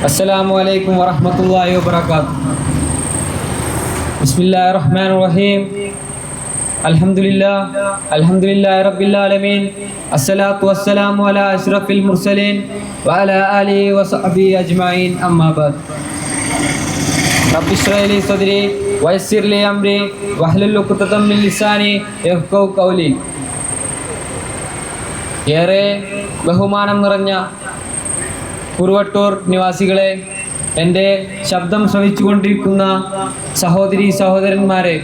السلام عليكم ورحمة الله وبركاته بسم الله الرحمن الرحيم الحمد لله الحمد لله رب العالمين الصلاة والسلام على أشرف المرسلين وعلى آله وصحبه أجمعين أما بعد رب اشرح لي صدري ويسر لي أمري واحلل عقدة من لساني يفقهوا قولي ഏറെ ബഹുമാനം നിറഞ്ഞ കുറുവട്ടൂർ നിവാസികളെ എന്റെ ശബ്ദം ശ്രവിച്ചുകൊണ്ടിരിക്കുന്ന സഹോദരി സഹോദരന്മാരെ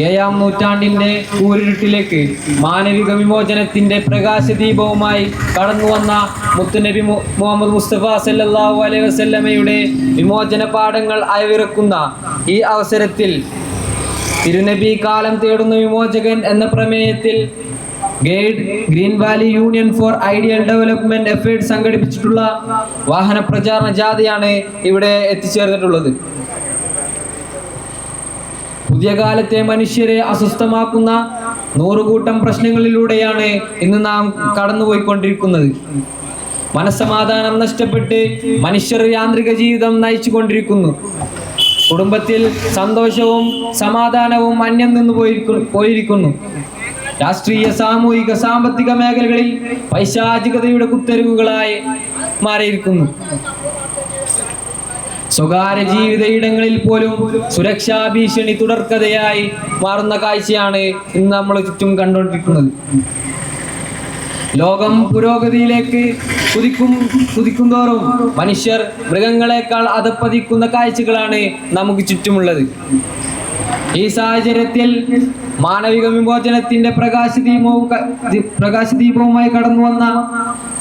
ഏഴാം നൂറ്റാണ്ടിന്റെ കൂരിരുട്ടിലേക്ക് മാനവിക വിമോചനത്തിന്റെ പ്രകാശദീപവുമായി കടന്നു വന്ന മുത്തുനബി മുഹമ്മദ് മുസ്തഫ സല്ലാഹു അലൈഹി വസല്ലമയുടെ വിമോചന പാഠങ്ങൾ അയവിറക്കുന്ന ഈ അവസരത്തിൽ തിരുനബി കാലം തേടുന്ന വിമോചകൻ എന്ന പ്രമേയത്തിൽ guide green valley union for ideal development effort സംഘടിപ്പിച്ചിട്ടുള്ള വാഹന പ്രചാരണ ജാഥയാണ് ഇവിടെ എത്തിച്ചേർന്നിട്ടുള്ളത്. പുതിയ കാലത്തെ മനുഷ്യരെ അസ്വസ്ഥമാക്കുന്ന നൂറുകൂട്ടം പ്രശ്നങ്ങളിലൂടെയാണ് ഇന്ന് നാം കടന്നുപോയിക്കൊണ്ടിരിക്കുന്നത്. മനസ്സമാധാനം നഷ്ടപ്പെട്ട് മനുഷ്യർ യാന്ത്രിക ജീവിതം നയിച്ചു കൊണ്ടിരിക്കുന്നു കുടുംബത്തിൽ സന്തോഷവും സമാധാനവും അന്യം നിന്ന് പോയിരിക്കു- പോയിരിക്കുന്നു. രാഷ്ട്രീയ സാമൂഹിക സാമ്പത്തിക മേഖലകളിൽ പൈശാചികതയുടെ കുത്തരിവുകളായി മാറിയിരിക്കുന്നു. സ്വകാര്യ ജീവിത ഇടങ്ങളിൽ പോലും സുരക്ഷാ ഭീഷണി തുടർക്കഥയായി മാറുന്ന കാഴ്ചയാണ് ഇന്ന് നമ്മൾ ചുറ്റും കണ്ടുകൊണ്ടിരിക്കുന്നത്. ലോകം പുരോഗതിയിലേക്ക് കുതിക്കും കുതിക്കുന്തോറും മനുഷ്യർ മൃഗങ്ങളെക്കാൾ അതപ്പതിക്കുന്ന കാഴ്ചകളാണ് നമുക്ക് ചുറ്റുമുള്ളത്. ഈ സാഹചര്യത്തിൽ മാനവിക വിമോചനത്തിന്റെ പ്രകാശദീപവും ദീപവും പ്രകാശ പ്രകാശദീപവുമായി കടന്നു വന്ന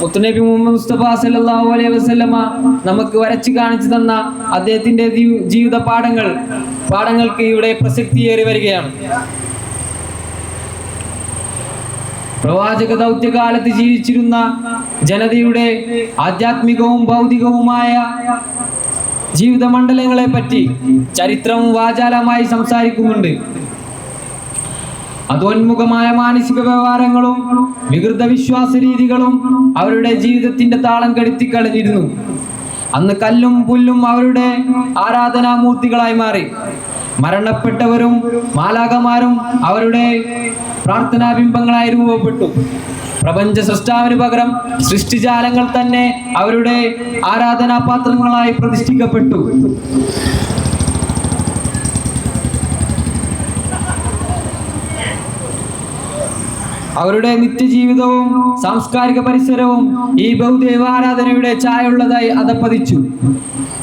മുത്തുനബി മുഹമ്മദ് മുസ്തഫ സല്ലല്ലാഹു അലൈഹി വസല്ലമ നമുക്ക് വരച്ചു കാണിച്ചു തന്ന അദ്ദേഹത്തിന്റെ ജീവിത പാഠങ്ങൾ പാഠങ്ങൾക്ക് ഇവിടെ പ്രസക്തിയേറി വരികയാണ്. പ്രവാചക ദൗത്യകാലത്ത് ജീവിച്ചിരുന്ന ജനതയുടെ ആധ്യാത്മികവും ഭൗതികവുമായ ജീവിത മണ്ഡലങ്ങളെ പറ്റി ചരിത്രവും വാചാലമായി സംസാരിക്കുന്നുണ്ട്. അതോന്മുഖമായ മാനസിക വ്യവഹാരങ്ങളും വികൃത വിശ്വാസ രീതികളും അവരുടെ ജീവിതത്തിന്റെ താളം കെടുത്തിക്കളഞ്ഞിരുന്നു അന്ന് കല്ലും പുല്ലും അവരുടെ ആരാധനാമൂർത്തികളായി മാറി. മരണപ്പെട്ടവരും മാലാകമാരും അവരുടെ പ്രാർത്ഥനാബിംബങ്ങളായി രൂപപ്പെട്ടു. പ്രപഞ്ച സൃഷ്ടാവിന് പകരം സൃഷ്ടിജാലങ്ങൾ തന്നെ അവരുടെ ആരാധനാപാത്രങ്ങളായി പ്രതിഷ്ഠിക്കപ്പെട്ടു. അവരുടെ നിത്യജീവിതവും സാംസ്കാരിക പരിസരവും ഈ ബഹുദൈവ ആരാധനയുടെ ചായുള്ളതായി അതപ്പതിച്ചു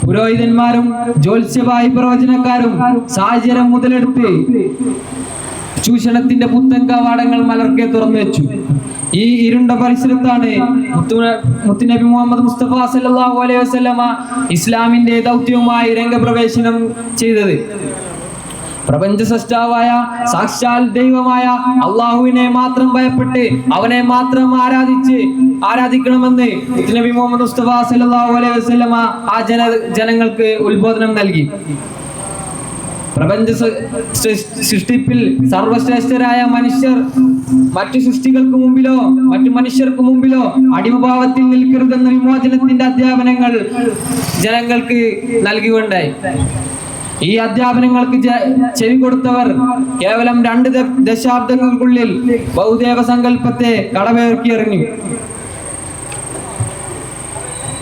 പുരോഹിതന്മാരും ജ്യോത്സ്യവായി പ്രവചനക്കാരും സാഹചര്യം മുതലെടുത്ത് ചൂഷണത്തിന്റെ പുത്തൻ മലർക്കെ തുറന്നു വെച്ചു. ഈ ഇരുണ്ട പരിസരത്താണ് മുത്തു മുത്തുനബി മുഹമ്മദ് മുസ്തഫ സല്ലല്ലാഹു അലൈഹി വസല്ലമ ഇസ്ലാമിന്റെ ദൗത്യവുമായി രംഗപ്രവേശനം ചെയ്തത്. പ്രപഞ്ച സൃഷ്ടാവായ സാക്ഷാൽ ദൈവമായ അള്ളാഹുവിനെ മാത്രം ഭയപ്പെട്ട് അവനെ മാത്രം ആരാധിച്ച് ആരാധിക്കണമെന്ന് നബി മുഹമ്മദ് സല്ലല്ലാഹു അലൈഹി വസല്ലമ ആ ജന ജനങ്ങൾക്ക് ഉത്ബോധനം നൽകി. പ്രപഞ്ച സൃഷ്ടിപ്പിൽ സർവശ്രേഷ്ഠരായ മനുഷ്യർ മറ്റു സൃഷ്ടികൾക്ക് മുമ്പിലോ മറ്റു മനുഷ്യർക്ക് മുമ്പിലോ അടിമഭാവത്തിൽ നിൽക്കരുതെന്ന വിമോചനത്തിന്റെ അധ്യാപനങ്ങൾ ജനങ്ങൾക്ക് നൽകിക്കൊണ്ടായി. ഈ അധ്യാപനങ്ങൾക്ക് ചെവി കൊടുത്തവർ കേവലം രണ്ട് ദശാബ്ദങ്ങൾക്കുള്ളിൽ ബഹുദേവ സങ്കല്പത്തെ കടമേർക്കിയെറിഞ്ഞു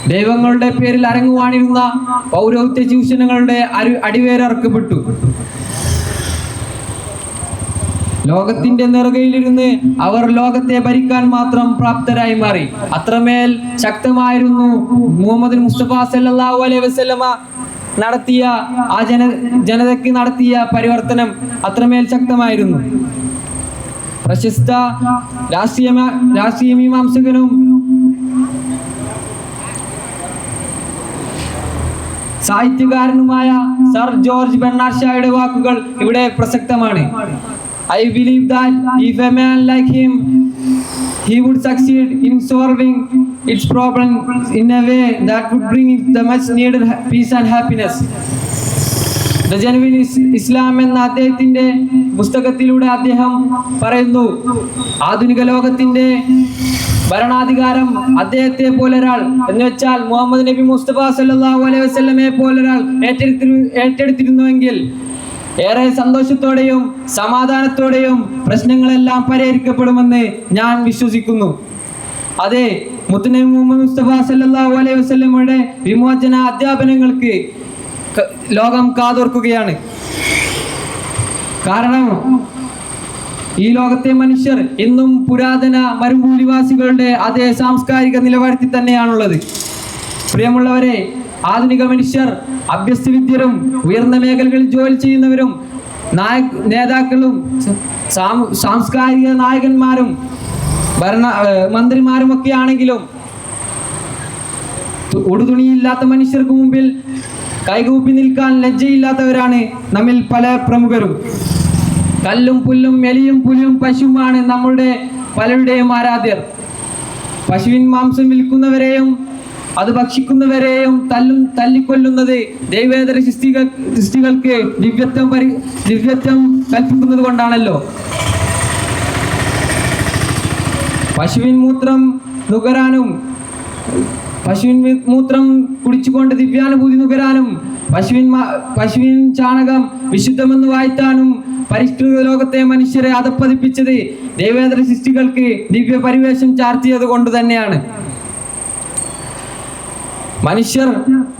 ദൈവങ്ങളുടെ പേരിൽ അരങ്ങുവാണിരുന്ന പൗരോഹിത്യ ചൂഷണങ്ങളുടെ അരു അടിവേരറക്കപ്പെട്ടു ലോകത്തിന്റെ നെറുകയിലിരുന്ന് അവർ ലോകത്തെ ഭരിക്കാൻ മാത്രം പ്രാപ്തരായി മാറി. അത്രമേൽ ശക്തമായിരുന്നു മുഹമ്മദ് മുസ്തഫ സല്ലല്ലാഹു അലൈഹി വസല്ലമ നടത്തിയ ആ ജന ജനതയ്ക്ക് നടത്തിയ പരിവർത്തനം അത്രമേൽ ശക്തമായിരുന്നു. പ്രശസ്ത രാഷ്ട്രീയ രാഷ്ട്രീയ മീമാംസകനും സാഹിത്യകാരനുമായ സർ ജോർജ് ബെർണാഡ് ഷായുടെ വാക്കുകൾ ഇവിടെ പ്രസക്തമാണ്. I believe that if a man like him he would succeed in solving its problem in a way that would bring the much needed peace and happiness. The genuine Islam എന്ന അദ്ദേഹത്തിന്റെ പുസ്തകത്തിലൂടെ അദ്ദേഹം പറയുന്നു ആധുനിക ലോകത്തിന്റെ ഭരണാധികാരം അദ്ദേഹത്തെ പോലൊരാൾ എന്ന് വെച്ചാൽ മുഹമ്മദ് നബി മുസ്തഫ സല്ലാഹു അലൈഹി വസ്ലമെ പോലൊരാൾ ഏറ്റെടുത്തി ഏറ്റെടുത്തിരുന്നുവെങ്കിൽ ഏറെ സന്തോഷത്തോടെയും സമാധാനത്തോടെയും പ്രശ്നങ്ങളെല്ലാം പരിഹരിക്കപ്പെടുമെന്ന് ഞാൻ വിശ്വസിക്കുന്നു. അതെ മുത്തനബി മുഹമ്മദ് മുസ്തഫ സല്ലാഹു അലൈഹി വസ്ലമയുടെ വിമോചന അധ്യാപനങ്ങൾക്ക് ലോകം കാതോർക്കുകയാണ്. കാരണം ഈ ലോകത്തെ മനുഷ്യർ എന്നും പുരാതന മരുഭൂനിവാസികളുടെ അതേ സാംസ്കാരിക നിലവാരത്തിൽ തന്നെയാണുള്ളത്. പ്രിയമുള്ളവരെ ആധുനിക മനുഷ്യർ അഭ്യസ്തവിദ്യരും ഉയർന്ന മേഖലകളിൽ ജോലി ചെയ്യുന്നവരും നായ നേതാക്കളും സാംസ്കാരിക നായകന്മാരും ഭരണ മന്ത്രിമാരും ഒക്കെ ആണെങ്കിലും ഉടുതുണിയില്ലാത്ത മനുഷ്യർക്ക് മുമ്പിൽ കൈകൂപ്പി നിൽക്കാൻ ലജ്ജയില്ലാത്തവരാണ് നമ്മിൽ പല പ്രമുഖരും. കല്ലും പുല്ലും എലിയും പുലിയും പശുവുമാണ് നമ്മളുടെ പലരുടെയും ആരാധ്യർ. പശുവിൻ മാംസം വിൽക്കുന്നവരെയും അത് ഭക്ഷിക്കുന്നവരെയും തല്ലും തല്ലിക്കൊല്ലുന്നത് ദൈവേതര സൃഷ്ടികൾ സൃഷ്ടികൾക്ക് ദിവ്യത്വം പരി ദിവ്യത്വം കൽപ്പിക്കുന്നത് കൊണ്ടാണല്ലോ. പശുവിൻ മൂത്രം നുകരാനും പശുവിൻ മൂത്രം കുടിച്ചുകൊണ്ട് ദിവ്യാനുഭൂതി നുകരാനും പശുവിൻ പശുവിൻ ചാണകം വിശുദ്ധമെന്ന് വായിത്താനും പരിഷ്കൃത ലോകത്തെ മനുഷ്യരെ അതപ്പതിപ്പിച്ചത് ദേവേന്ദ്ര സൃഷ്ടികൾക്ക് ദിവ്യ പരിവേഷം ചാർത്തിയത് കൊണ്ട് തന്നെയാണ്. മനുഷ്യർ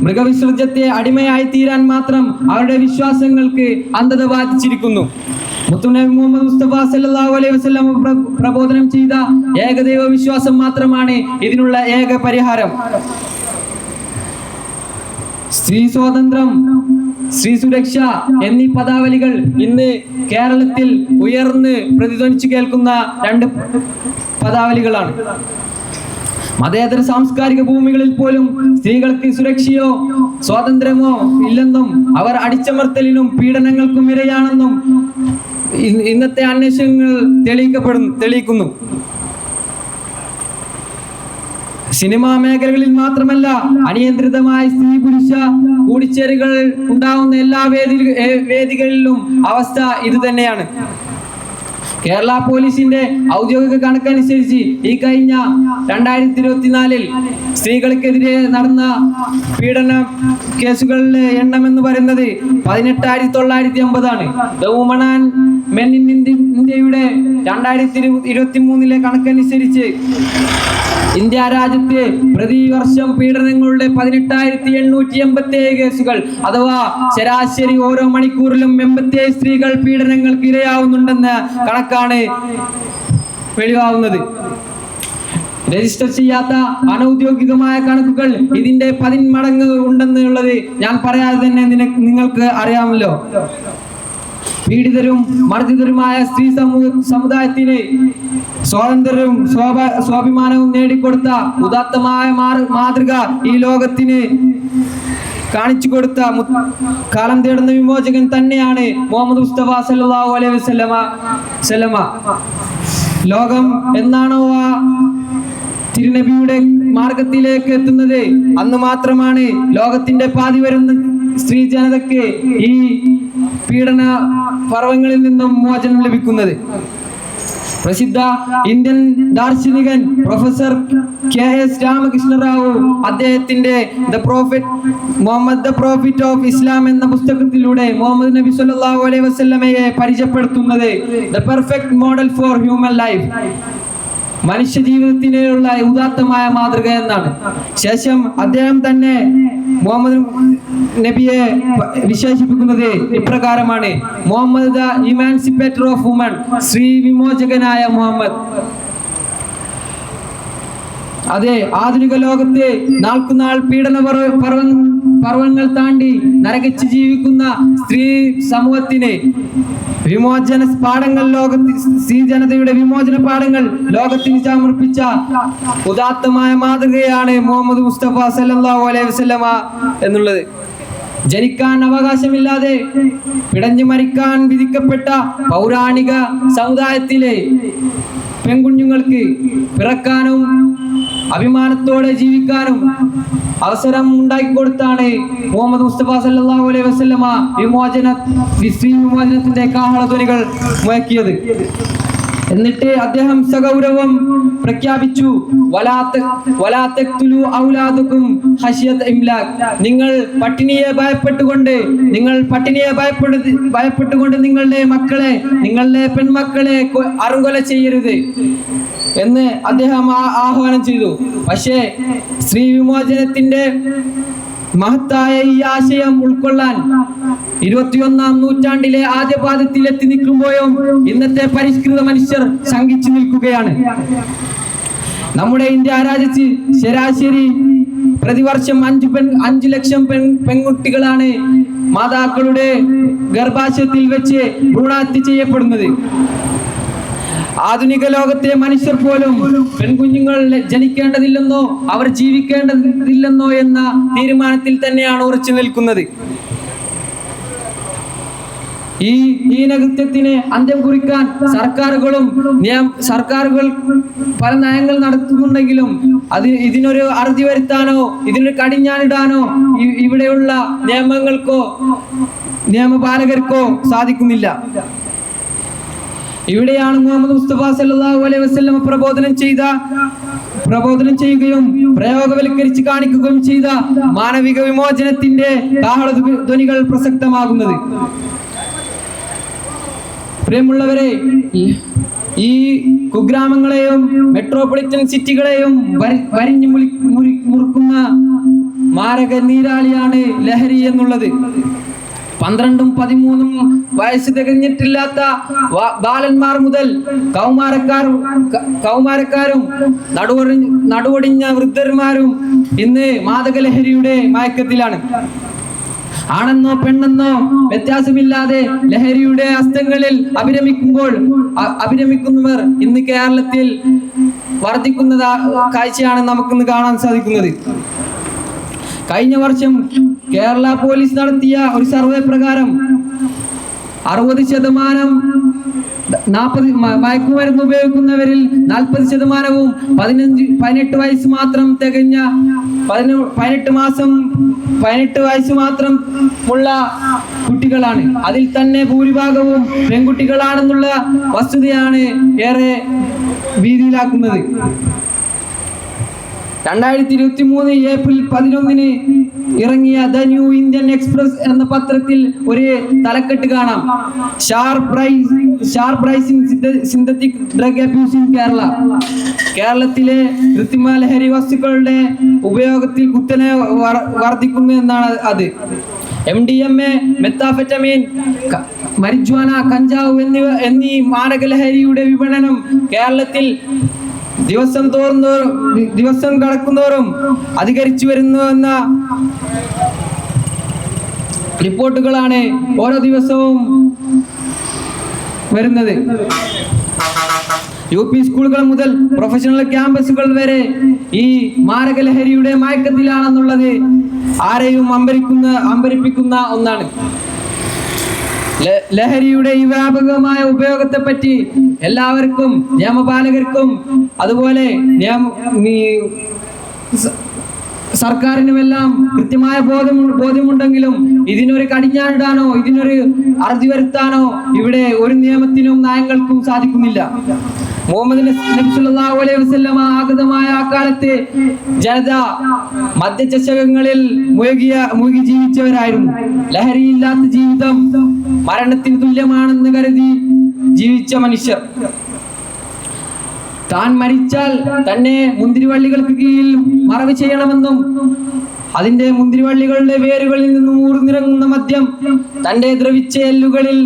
മൃഗവിസർജ്യത്തെ അടിമയായി തീരാൻ മാത്രം അവരുടെ വിശ്വാസങ്ങൾക്ക് അന്ധത ബാധിച്ചിരിക്കുന്നു. മുത്തുനബി മുഹമ്മദ് മുസ്തഫ സല്ലല്ലാഹു അലൈഹി വസല്ലം പ്രബോധനം ചെയ്ത ഏകദൈവ വിശ്വാസം മാത്രമാണ് ഇതിനുള്ള ഏക പരിഹാരം. സ്ത്രീ സ്വാതന്ത്ര്യം സ്ത്രീ സുരക്ഷ എന്നീ പദാവലികൾ ഇന്ന് കേരളത്തിൽ ഉയർന്ന് പ്രതിധ്വനിച്ചു കേൾക്കുന്ന രണ്ട് പദാവലികളാണ്. മതേതര സാംസ്കാരിക ഭൂമികളിൽ പോലും സ്ത്രീകൾക്ക് സുരക്ഷയോ സ്വാതന്ത്ര്യമോ ഇല്ലെന്നും അവർ അടിച്ചമർത്തലിനും പീഡനങ്ങൾക്കും ഇരയാണെന്നും ഇന്നത്തെ അന്വേഷണങ്ങൾ തെളിയിക്കപ്പെടുന്നു തെളിയിക്കുന്നു. സിനിമാ മേഖലകളിൽ മാത്രമല്ല അനിയന്ത്രിതമായ സ്ത്രീ പുരുഷ കൂടിച്ചേരുകൾ ഉണ്ടാവുന്ന എല്ലാ വേദി വേദികളിലും അവസ്ഥ ഇത് തന്നെയാണ് കേരള പോലീസിന്റെ ഔദ്യോഗിക കണക്കനുസരിച്ച് ഈ കഴിഞ്ഞ രണ്ടായിരത്തി ഇരുപത്തിനാലിൽ സ്ത്രീകൾക്കെതിരെ നടന്ന പീഡന കേസുകളുടെ എണ്ണം എന്ന് പറയുന്നത് പതിനെട്ടായിരത്തി തൊള്ളായിരത്തി അമ്പതാണ് the woman and men in ഇന്ത്യയുടെ രണ്ടായിരത്തി ഇരുപത്തി മൂന്നിലെ കണക്കനുസരിച്ച് ഇന്ത്യ രാജ്യത്തെ പ്രതിവർഷം പീഡനങ്ങളുടെ പതിനെട്ടായിരത്തി എണ്ണൂറ്റി എൺപത്തി ഏഴ് കേസുകൾ അഥവാ ശരാശരി ഓരോ മണിക്കൂറിലും എൺപത്തി ഏഴ് സ്ത്രീകൾ പീഡനങ്ങൾക്ക് ഇരയാവുന്നുണ്ടെന്ന കണക്കാണ് വെളിവാകുന്നത്? രജിസ്റ്റർ ചെയ്യാത്ത അനൗദ്യോഗികമായ കണക്കുകൾ ഇതിന്റെ പതിന്മടങ്ങ് ഉണ്ടെന്നുള്ളത് ഞാൻ പറയാതെ തന്നെ നിങ്ങൾക്ക് അറിയാമല്ലോ. പീഡിതരും മർദ്ദിതരുമായ സ്ത്രീ സമൂഹ സമുദായത്തിന് സ്വാതന്ത്ര്യവും സ്വാഭ- സ്വാഭിമാനവും നേടിക്കൊടുത്ത ഉദാത്തമായ മാതൃക ഈ ലോകത്തിന് കാണിച്ചു കൊടുത്ത കാലം തേടുന്ന വിമോചകൻ തന്നെയാണ് മുഹമ്മദ് മുസ്തഫ സല്ലല്ലാഹു അലൈഹി വസല്ലമ. സല്ലമ. ലോകം എന്നാണോ ആ തിരുനബിയുടെ മാർഗത്തിലേക്ക് എത്തുന്നത്? അന്ന് മാത്രമാണ് ലോകത്തിന്റെ പാതി വരുന്ന സ്ത്രീ ജനതയ്ക്ക് ഈ പീഡന പർവങ്ങളിൽ നിന്നും മോചനം ലഭിക്കുന്നത്. പ്രസിദ്ധ ഇന്ത്യൻ ദാർശനികൻ പ്രൊഫസർ കെ എസ് രാമകൃഷ്ണറാവു അദ്ദേഹത്തിന്റെ the prophet Muhammad the prophet of Islam എന്ന പുസ്തകത്തിലൂടെ മുഹമ്മദ് നബി സല്ലല്ലാഹു അലൈഹി വസല്ലമയെ പരിചയപ്പെടുത്തുന്നത് the perfect model for human life. മനുഷ്യ ജീവിതത്തിനുള്ള ഉദാത്തമായ മാതൃക എന്നാണ്. ശേഷം അദ്ദേഹം തന്നെ മുഹമ്മദ് നബിയെ വിശേഷിപ്പിക്കുന്നത് ഇപ്രകാരമാണ്. Muhammad the emancipator of woman Shri വിമോചകനായ മുഹമ്മദ്. അതെ ആധുനിക ലോകത്തെ നാൾക്കുനാൾ പീഡന പർവ- പർവ- പർവങ്ങൾ താണ്ടി നരകിച്ച് ജീവിക്കുന്ന സ്ത്രീ സമൂഹത്തിന് വിമോചന പാഠങ്ങൾ ലോകത്തിൽ സ്ത്രീ ജനതയുടെ വിമോചന പാഠങ്ങൾ ലോകത്തിന് സമർപ്പിച്ച ഉദാത്തമായ മാതൃകയാണ് മുഹമ്മദ് മുസ്തഫ സല്ലല്ലാഹു അലൈഹി വസല്ലമ എന്നുള്ളത്. ജനിക്കാൻ അവകാശമില്ലാതെ പിടഞ്ഞു മരിക്കാൻ വിധിക്കപ്പെട്ട പൗരാണിക സമുദായത്തിലെ പെൺകുഞ്ഞുങ്ങൾക്ക് പിറക്കാനും അഭിമാനത്തോടെ ജീവിക്കാനും അവസരം ഉണ്ടാക്കി കൊടുത്താണ് മുഹമ്മദ് മുസ്തഫ സല്ലാഹു അലൈഹി വസല്ലമ വിമോചന വിമോചനത്തിന്റെ കാഹളധ്വനികൾ മുഴക്കിയത്. എന്നിട്ട് അദ്ദേഹം സഗൗരവം പ്രഖ്യാപിച്ചു. നിങ്ങൾ പട്ടിണിയെ ഭയപ്പെട്ടുകൊണ്ട് നിങ്ങൾ പട്ടിണിയെ ഭയപ്പെടുത്തി ഭയപ്പെട്ടുകൊണ്ട് നിങ്ങളുടെ മക്കളെ നിങ്ങളുടെ പെൺമക്കളെ അറുകൊല ചെയ്യരുത് എന്ന് അദ്ദേഹം ആഹ്വാനം ചെയ്തു. പക്ഷേ സ്ത്രീ വിമോചനത്തിന്റെ മഹത്തായ ഈ ആശയം ഉൾക്കൊള്ളാൻ ഇരുപത്തിയൊന്നാം നൂറ്റാണ്ടിലെ ആദ്യ പാദത്തിൽ എത്തി നിൽക്കുമ്പോഴും ഇന്നത്തെ പരിഷ്കൃത മനുഷ്യർ ശങ്കിച്ചു നിൽക്കുകയാണ്. നമ്മുടെ ഇന്ത്യ രാജ്യത്ത് ശരാശരി പ്രതിവർഷം അഞ്ചു പെൺ അഞ്ചു ലക്ഷം പെൺ പെൺകുട്ടികളാണ് മാതാക്കളുടെ ഗർഭാശയത്തിൽ വെച്ച് ഭ്രൂണാത്തി ചെയ്യപ്പെടുന്നത്. ആധുനിക ലോകത്തെ മനുഷ്യർ പോലും പെൺകുഞ്ഞുങ്ങൾ ജനിക്കേണ്ടതില്ലെന്നോ അവർ ജീവിക്കേണ്ടതില്ലെന്നോ എന്ന തീരുമാനത്തിൽ തന്നെയാണ് ഉറച്ചു നിൽക്കുന്നത്. ഈ ഹീനകൃത്യത്തിന് അന്ത്യം കുറിക്കാൻ സർക്കാരുകളും നിയം സർക്കാരുകൾ പല നയങ്ങൾ നടത്തുന്നുണ്ടെങ്കിലും അത് ഇതിനൊരു അറുതി വരുത്താനോ ഇതിനൊരു കടിഞ്ഞാണിടാനോ ഇവിടെയുള്ള നിയമങ്ങൾക്കോ നിയമപാലകർക്കോ സാധിക്കുന്നില്ല. ഇവിടെയാണ് മുഹമ്മദ് മുസ്തഫ സല്ലല്ലാഹു അലൈഹി വസല്ലം പ്രബോധനം ചെയ്ത പ്രബോധനം ചെയ്യുകയും പ്രയോഗവൽക്കരിച്ച് കാണിക്കുകയും ചെയ്ത മാനവിക വിമോചനത്തിന്റെ കാഹള ധ്വനികൾ പ്രസക്തമാകുന്നത്. പ്രിയമുള്ളവരെ ഈ കുഗ്രാമങ്ങളെയും മെട്രോപൊളിറ്റൻ സിറ്റികളെയും വരി- വരിഞ്ഞു മുറി- മുറുക്കുന്ന മാരക നീരാളിയാണ് ലഹരി എന്നുള്ളത്. പന്ത്രണ്ടും പതിമൂന്നും വയസ്സ് തികഞ്ഞിട്ടില്ലാത്ത ബാലന്മാർ മുതൽ കൗമാരക്കാർ കൗമാരക്കാരും നടുവൊടി നടുവൊടിഞ്ഞ വൃദ്ധന്മാരും ഇന്ന് മാദകലഹരിയുടെ മയക്കത്തിലാണ്. ആണെന്നോ പെണ്ണെന്നോ വ്യത്യാസമില്ലാതെ ലഹരിയുടെ അസ്തങ്ങളിൽ അഭിരമിക്കുമ്പോൾ അഭിരമിക്കുന്നവർ ഇന്ന് കേരളത്തിൽ വർദ്ധിക്കുന്ന കാഴ്ചയാണ് നമുക്കിന്ന് കാണാൻ സാധിക്കുന്നത്. കഴിഞ്ഞ വർഷം കേരള പോലീസ് നടത്തിയ ഒരു സർവേ പ്രകാരം അറുപത് ശതമാനം നാൽപ്പത് മയക്കുമരുന്ന് ഉപയോഗിക്കുന്നവരിൽ നാൽപ്പത് ശതമാനവും പതിനഞ്ച് പതിനെട്ട് വയസ്സ് മാത്രം തികഞ്ഞ പതിന പതിനെട്ട് മാസം പതിനെട്ട് വയസ്സ് മാത്രം ഉള്ള കുട്ടികളാണ്. അതിൽ തന്നെ ഭൂരിഭാഗവും പെൺകുട്ടികളാണെന്നുള്ള വസ്തുതയാണ് ഏറെ ഭീതിയിലാക്കുന്നത്. രണ്ടായിരത്തി ഇരുപത്തി മൂന്ന് ഏപ്രിൽ പതിനൊന്നിന് ഇറങ്ങിയ ദ ന്യൂ ഇന്ത്യൻ എക്സ്പ്രസ് എന്ന പത്രത്തിൽ ഒരു തലക്കെട്ട് കാണാം. Sharp pricing synthetic drug abuse in Kerala കേരളത്തിലെ കൃത്രിമ ലഹരി വസ്തുക്കളുടെ ഉപയോഗത്തിൽ കുത്തനെ വർ- വർദ്ധിക്കുന്നു എന്നാണ് അത്. M D M A methamphetamine marijuana കഞ്ചാവ് എന്നിവ എന്നീ മാരകലഹരിയുടെ വിപണനം കേരളത്തിൽ ദിവസം തോറും ദിവസം കടക്കുന്നോറും അധികരിച്ചു വരുന്നു എന്ന റിപ്പോർട്ടുകളാണ് ഓരോ ദിവസവും വരുന്നത്. യു പി സ്കൂളുകൾ മുതൽ പ്രൊഫഷണൽ ക്യാമ്പസുകൾ വരെ ഈ മാരകലഹരിയുടെ മയക്കത്തിലാണെന്നുള്ളത് ആരെയും അമ്പരിക്കുന്ന അമ്പരിപ്പിക്കുന്ന ഒന്നാണ്. ലഹരിയുടെ ഈ വ്യാപകമായ ഉപയോഗത്തെ പറ്റി എല്ലാവർക്കും നിയമപാലകർക്കും അതുപോലെ നിയമ സർക്കാരിനുമെല്ലാം കൃത്യമായ ബോധം ബോധ്യമുണ്ടെങ്കിലും ഇതിനൊരു കടിഞ്ഞാണിടാനോ ഇതിനൊരു അറുതി വരുത്താനോ ഇവിടെ ഒരു നിയമത്തിനും നയങ്ങൾക്കും സാധിക്കുന്നില്ല. മുഹമ്മദ് അലൈഹി വസല്ലമ ആഗതമായ ആ കാലത്ത് ജനത മദ്യചഷകങ്ങളിൽ മുഴുകിയ മുഴുകി ജീവിച്ചവരായിരുന്നു. ലഹരിയില്ലാത്ത ജീവിതം മരണത്തിന് തുല്യമാണെന്ന് കരുതി ജീവിച്ച മനുഷ്യർ. താൻ മരിച്ചാൽ തന്നെ മുന്തിരിവള്ളികൾക്ക് കീഴിൽ മറവ് ചെയ്യണമെന്നും അതിന്റെ മുന്തിരിവള്ളികളുടെ വേരുകളിൽ നിന്ന് ഊർന്നിറങ്ങുന്ന മദ്യം തന്റെ ദ്രവിച്ച എല്ലുകളിൽ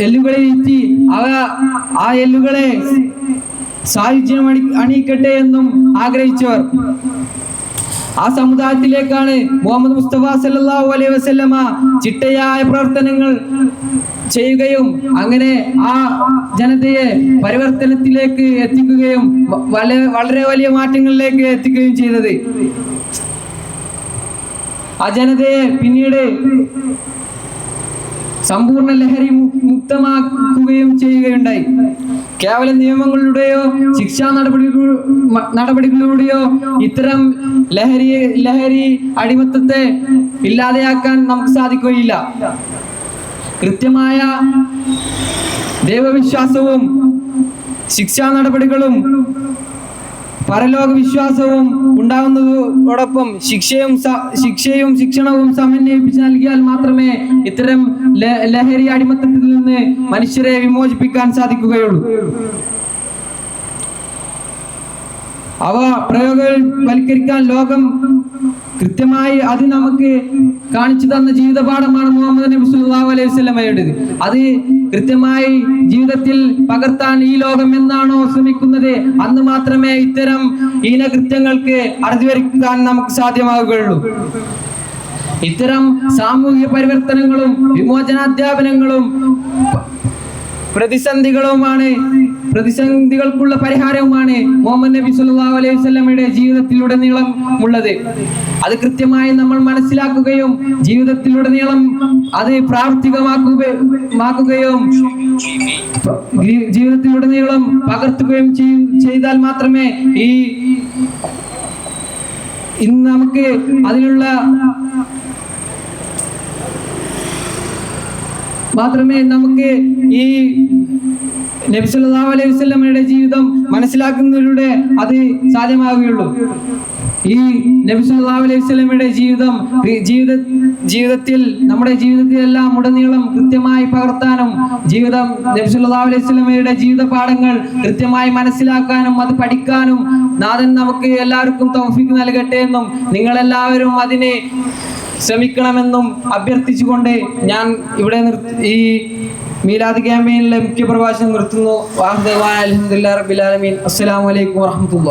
എല്ലുകളിൽ ഇറ്റി അവ ആ എല്ലുകളെ സായുജ്യം അണി അണിയിക്കട്ടെ എന്നും ആഗ്രഹിച്ചവർ. ആ സമുദായത്തിലേക്കാണ് മുഹമ്മദ് മുസ്തഫ സല്ലാ അലൈഹി വസല്ലമ ചിട്ടയായ പ്രവർത്തനങ്ങൾ ചെയ്യുകയും അങ്ങനെ ആ ജനതയെ പരിവർത്തനത്തിലേക്ക് എത്തിക്കുകയും വളരെ വലിയ മാറ്റങ്ങളിലേക്ക് എത്തിക്കുകയും ചെയ്തത്. ആ ജനതയെ പിന്നീട് സമ്പൂർണ ലഹരി മുക്തമാക്കുകയും ചെയ്യുകയുണ്ടായി. കേവല നിയമങ്ങളിലൂടെയോ ശിക്ഷാ നടപടികൾ നടപടികളിലൂടെയോ ഇത്തരം ലഹരി ലഹരി അടിമത്തത്തെ ഇല്ലാതെയാക്കാൻ നമുക്ക് സാധിക്കുകയില്ല. കൃത്യമായ ദൈവവിശ്വാസവും ശിക്ഷാ നടപടികളും പരലോക വിശ്വാസവും ഉണ്ടാകുന്നതോടൊപ്പം ശിക്ഷയും ശിക്ഷയും ശിക്ഷണവും സമന്വയിപ്പിച്ച് നൽകിയാൽ മാത്രമേ ഇത്തരം ലഹരി അടിമത്തത്തിൽ നിന്ന് മനുഷ്യരെ വിമോചിപ്പിക്കാൻ സാധിക്കുകയുള്ളൂ. അവ പ്രയോഗവൽക്കരിക്കാൻ ലോകം കൃത്യമായി അത് നമുക്ക് കാണിച്ചു തന്ന ജീവിതപാഠമാണ് മുഹമ്മദ് നബി സുല്ലാഹു അലൈഹി സ്വലമയുടേത് അത് കൃത്യമായി ജീവിതത്തിൽ പകർത്താൻ ഈ ലോകം എന്നാണോ ശ്രമിക്കുന്നത് അന്ന് മാത്രമേ ഇത്തരം ഹീനകൃത്യങ്ങൾക്ക് അറുതി നമുക്ക് സാധ്യമാവുകയുള്ളൂ. ഇത്തരം സാമൂഹിക പരിവർത്തനങ്ങളും വിമോചനാധ്യാപനങ്ങളും പ്രതിസന്ധികളുമാണ് പ്രതിസന്ധികൾക്കുള്ള പരിഹാരവുമാണ് മുഹമ്മദ് നബി സല്ലല്ലാഹു അലൈഹി വസല്ലമയുടെ ജീവിതത്തിലുടനീളം ഉള്ളത്. അത് കൃത്യമായി നമ്മൾ മനസ്സിലാക്കുകയും ജീവിതത്തിലുടനീളം അത് പ്രാവർത്തികമാക്കുകയും ജീവിതത്തിലുടനീളം പകർത്തുകയും ചെയ്- ചെയ്താൽ മാത്രമേ ഈ ഇന്ന് നമുക്ക് അതിനുള്ള മാത്രമേ നമുക്ക് ഈ നബി സല്ലല്ലാഹു അലൈഹി വസല്ലമയുടെ ജീവിതം മനസ്സിലാക്കുന്നതിലൂടെ അത് സാധ്യമാവുകയുള്ളൂ. ഈ നബി സല്ലല്ലാഹു അലൈഹി വസല്ലമയുടെ ജീവിതം ജീവിത ജീവിതത്തിൽ നമ്മുടെ ജീവിതത്തിലെല്ലാം ഉടനീളം കൃത്യമായി പകർത്താനും ജീവിതം നബി സല്ലല്ലാഹു അലൈഹി വസല്ലമയുടെ ജീവിത പാഠങ്ങൾ കൃത്യമായി മനസ്സിലാക്കാനും അത് പഠിക്കാനും നാഥൻ നമുക്ക് എല്ലാവർക്കും തൗഫീഖ് നൽകട്ടെ എന്നും നിങ്ങളെല്ലാവരും അതിനെ ശ്രമിക്കണമെന്നും അഭ്യർത്ഥിച്ചുകൊണ്ട് ഞാൻ ഇവിടെ ഈ മീലാദ് ക്യാമ്പയിനിലെ മുഖ്യ പ്രഭാഷണം നിർത്തുന്നു. വാഹുദേവായ അലഹമുല്ലാ റബിലാലമീൻ അസ്സലാമു അലൈക്കും വറഹമത്തുള്ള